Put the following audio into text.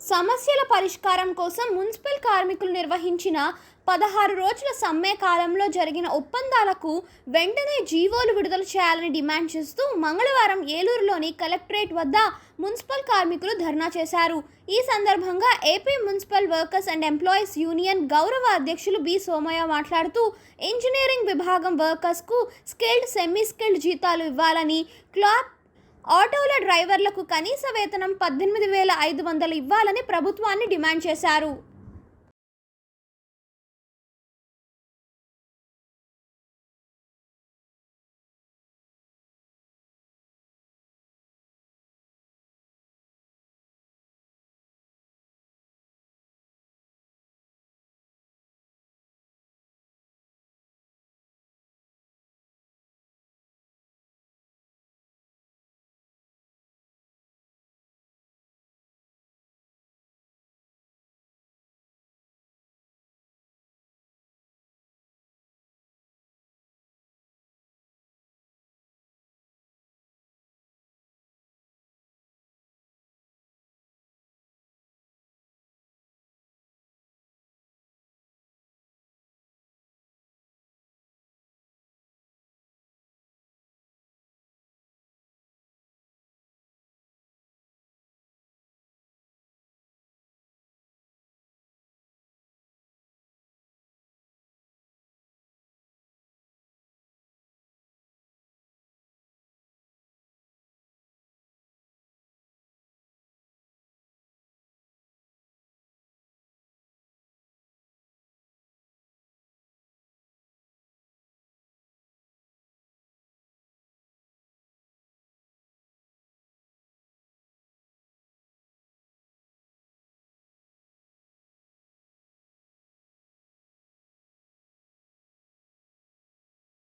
సమస్యల పరిష్కారం కోసం మున్సిపల్ కార్మికులు నిర్వహించిన పదహారు రోజుల సమ్మె కాలంలో జరిగిన ఒప్పందాలకు వెంటనే జీవోలు విడుదల చేయాలని డిమాండ్ చేస్తూ మంగళవారం ఏలూరులోని కలెక్టరేట్ వద్ద మున్సిపల్ కార్మికులు ధర్నా చేశారు. ఈ సందర్భంగా AP municipal workers and employees union గౌరవ అధ్యక్షులు బి సోమయ్య మాట్లాడుతూ ఇంజనీరింగ్ విభాగం వర్కర్స్కు స్కిల్డ్ సెమీ స్కిల్డ్ జీతాలు ఇవ్వాలని క్లాక్ ఆటోల డ్రైవర్లకు కనీస వేతనం పద్దెనిమిది వేల ఐదు వందలు ఇవ్వాలని ప్రభుత్వాన్ని డిమాండ్ చేశారు.